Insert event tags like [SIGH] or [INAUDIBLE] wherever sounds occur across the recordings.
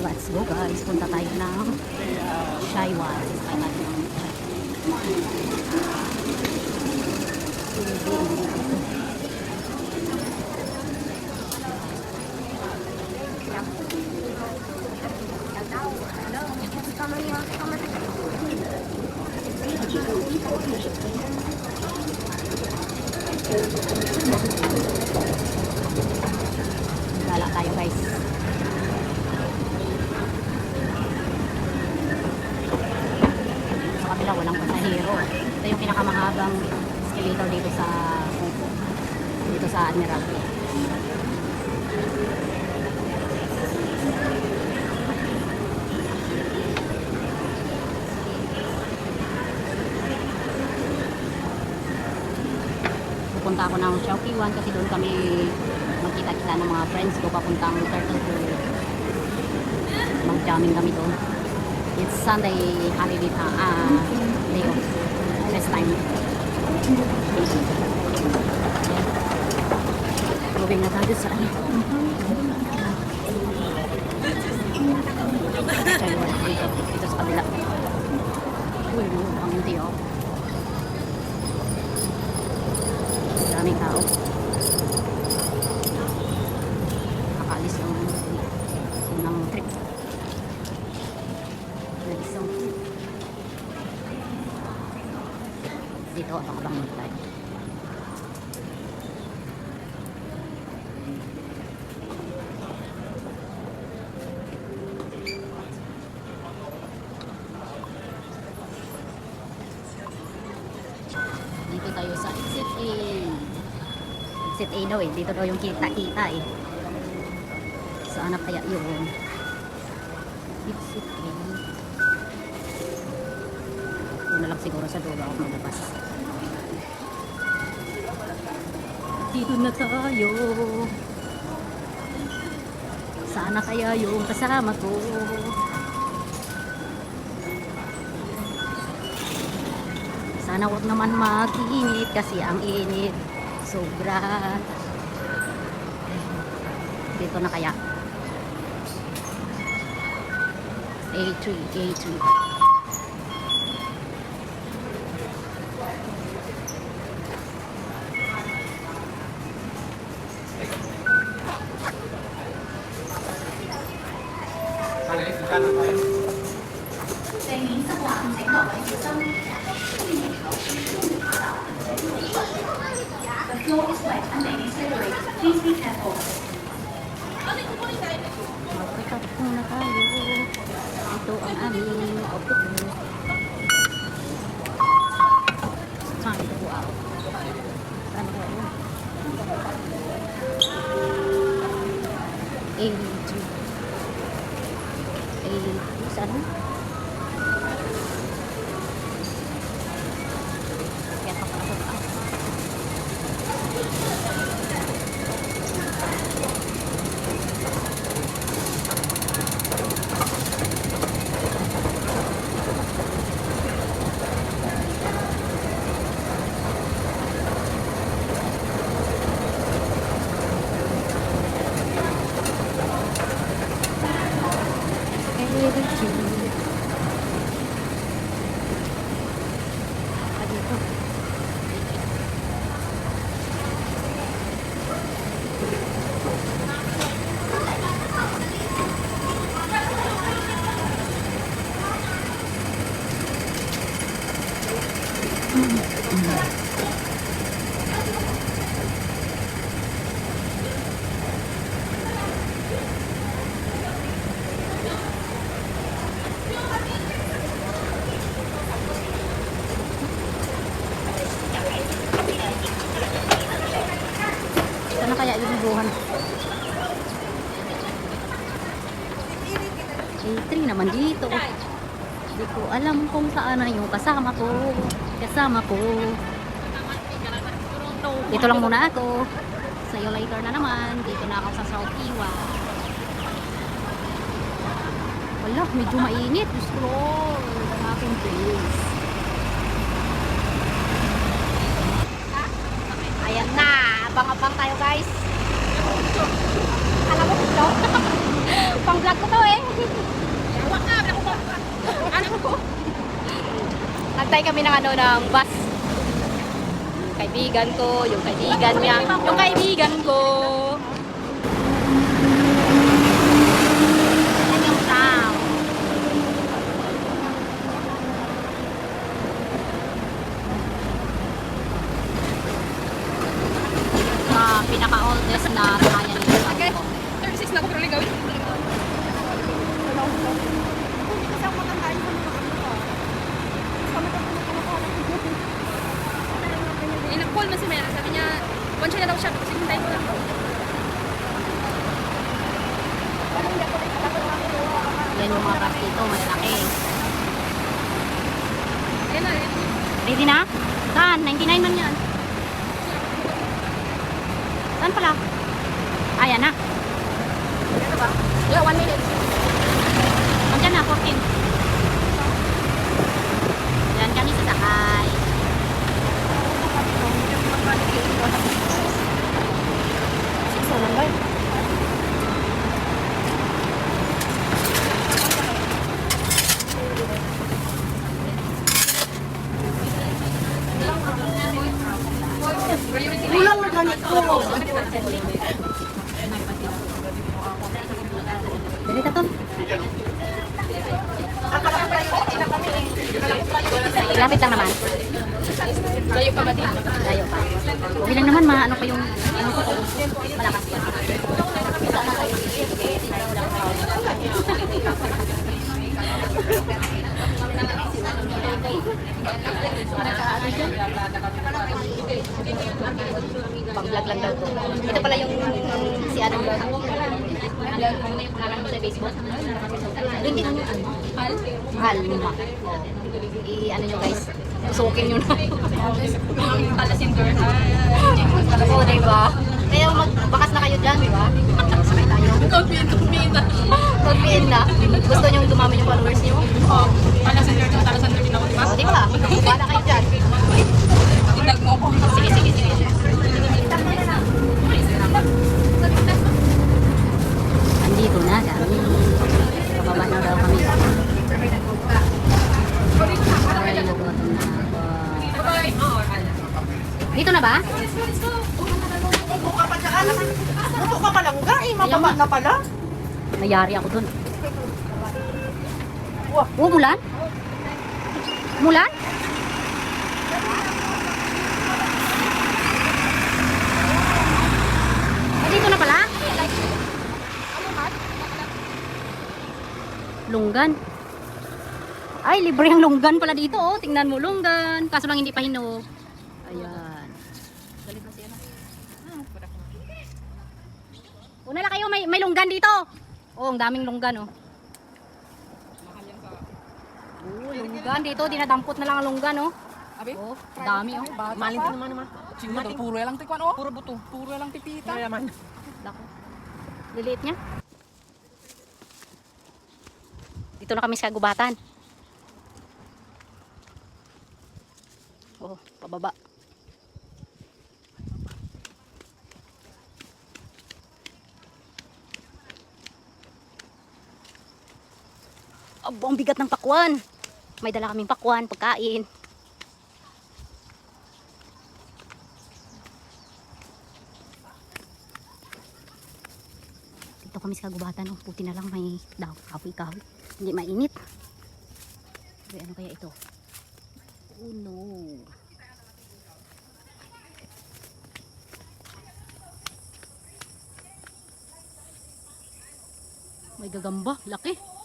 Let's go guys. Punta tayo ng Shaiwan. Kaya ang Gala sa Admiralty. Pupunta ako ng Chowkiwan kasi doon kami magkita-kita ng mga friends ko papuntang Turtle Pool. Mag-jamming kami doon. It's Sunday holiday pa, ah, day off. Rest time. Moving na tayo sa ano. Ayun, dito, dito sa kabila. Uy, ang hindi oh. Daming tao. Nakaalis ng ng trip. Nag-isang. Dito, abang-abang muna tayo. Dito tayo sa exit A. Exit A daw eh. Dito daw yung kita-kita eh. Saan na kaya yun? Exit A. Yun na lang siguro sa dulo ako maglabas. Dito na tayo. Sana kaya yung kasama ko? Sana wag naman mag-init kasi ang init sobra. Dito na kaya. A3, A3. Magpikat muna tayo. Ito ang aming outfit. Time to go out. Saan ba yun? A2. A2. Saan? Kaya pa pala ako. A2. Ah, dito. Sana kaya yung buhan? A3 naman dito. Hindi ko alam kung saan na yung kasama ko. Kasama ko. Dito lang muna ako. See you later na naman. Dito na ako sa South Iwa. Wala, medyo mainit. Diyos ko. Ang aking place. Ayan na. Abang-abang tayo guys. Alam mo ito? [LAUGHS] Pang vlog ko to eh. [LAUGHS] Yawa ka, ako ba? Nagtay kami ng ano ng bus. Yung kaibigan ko, yung kaibigan niya, yung kaibigan ko. Sa pinaka-oldest na bayan ng Okay. Bangkok. 36 na ako pero ligaw. Eh, nag-call man si Mera. Sabi niya, siya na daw siya. Kasi hintayin ko lang. Yan yung mga bus dito, malalaki. Ayan na, ayan. Ready na? Saan? 99 man yan. Saan pala? Ayan na. Yeah, one minute. Andiyan na, 14. Yan kami sasakay. Kulang na ganito. Lapit lang naman. Layo pa ba dito? Layo pa. Okay lang naman, maano pa yung ano ko. Malakas pa. Pang-vlog lang daw to. Ito pala yung si ano sa Facebook? Doon din ano Hal? Hal, luma. I ano nyo guys, susukin nyo na. Palasin girl. Oo, diba? Kaya magbakas na kayo dyan, di ba? Sakay tayo. Confident, confident. Mag-PN na. Gusto nyo dumami yung followers nyo? Oh, palasin girl. Palasin girl din ako, di ba? O, di ba? Wala kayo dyan. Tindag mo ako. Sige, sige, sige. Andito na kami. Pababa na daw kami. Ay, nagutom na ako. Dito na ba? Buto ka pa lang ga, eh, mababa na pala. Mayari ako dun. Oh, mulan? Mulan? Ah, dito na pala? Lunggan. Ay, libre ang lunggan pala dito, oh. Tingnan mo, lunggan. Kaso lang hindi pa hinog. Ayan. Una na kayo, may, may lunggan dito. Oh, ang daming lunggan, oh. Oh, lunggan dito. Dinadampot na lang ang lunggan, oh. Abi? Oh, dami, oh. Malin naman naman. To? Puro lang tikwan, oh. Puro buto. Puro lang tipita. Kaya man. Lako. Liliit niya. Dito na kami sa gubatan. Oh, pababa. Abo, ang bigat ng pakwan. May dala kaming pakwan, pagkain. Dito kami sa kagubatan. Oh, puti na lang may daw, kahoy-kahoy. Hindi mainit. Uy, ano kaya ito? Oh no. May gagamba. Laki.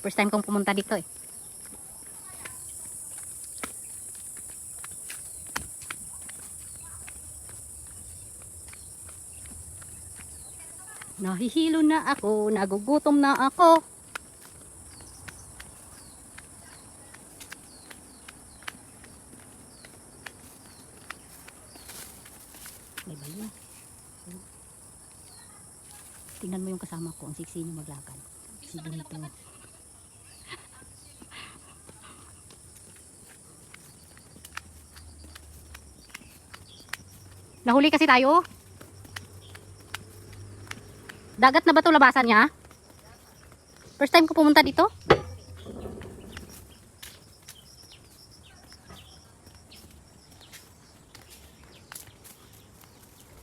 First time kong pumunta dito eh. Nahihilo na ako, nagugutom na ako. May balon. Tingnan mo yung kasama ko, ang siksi niya maglakad. Si Benito. Nahuli kasi tayo. Dagat na ba to labasan niya? First time ko pumunta dito.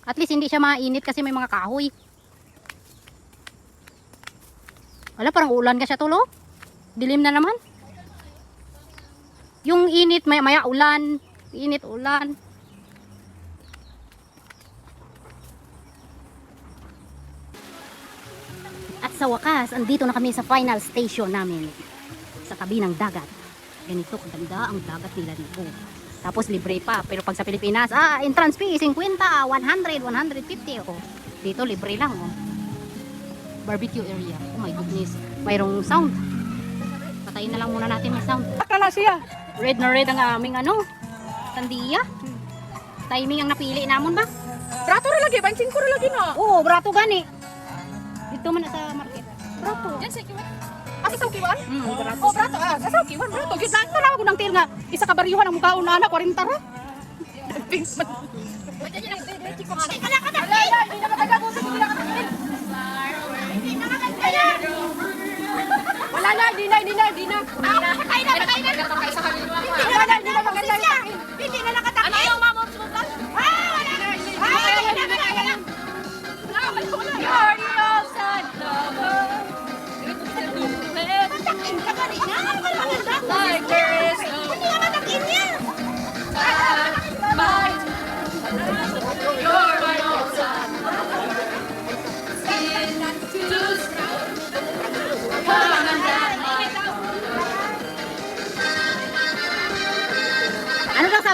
At least hindi siya mainit kasi may mga kahoy. Wala, parang ulan ka siya tulo. Dilim na naman. Yung init, maya, maya ulan. Init, ulan. Sa wakas, andito na kami sa final station namin. Sa tabi ng dagat. Ganito kaganda ang dagat nila dito. Tapos libre pa. Pero pag sa Pilipinas, ah, entrance fee, 50, 100, 150. Oh. Dito libre lang. Oh. Barbecue area. Oh my goodness. Mayroong sound. Patayin na lang muna natin yung sound. Akala siya. Red na red ang aming ano. Tandiya. Timing ang napili namon ba? Brato ra lagi, bansing ko ra lagi na. Oo, brato gani. Dito man sa market. Brato. Yan sa kiwan. Asa sa kiwan? Hmm, brato. Oh, brato ah. Sa kiwan, brato. Gyud lang tara ko nang til nga isa ka bariyuhan ang mukha una na 40 ra. Pings. Kala ka na. Hindi na mataga mo hindi na. Hindi na. Wala na, di na, di na, di na. Ah, patay na, patay na. Hindi na, hindi na. Hindi na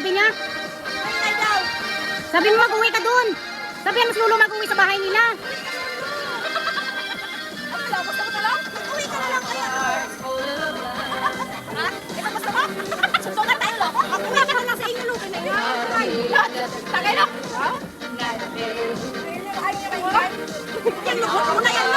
sabi niya? Sabi mo mag-uwi ka dun. Sabi mas lulo mag-uwi sa bahay nila. Ka na. Ha? Ito basta mo? Suntukan tayo lo. Ako nga ka na lang sa inyo lo. Kaya yan. Tagay? Yan lo. Ako na yan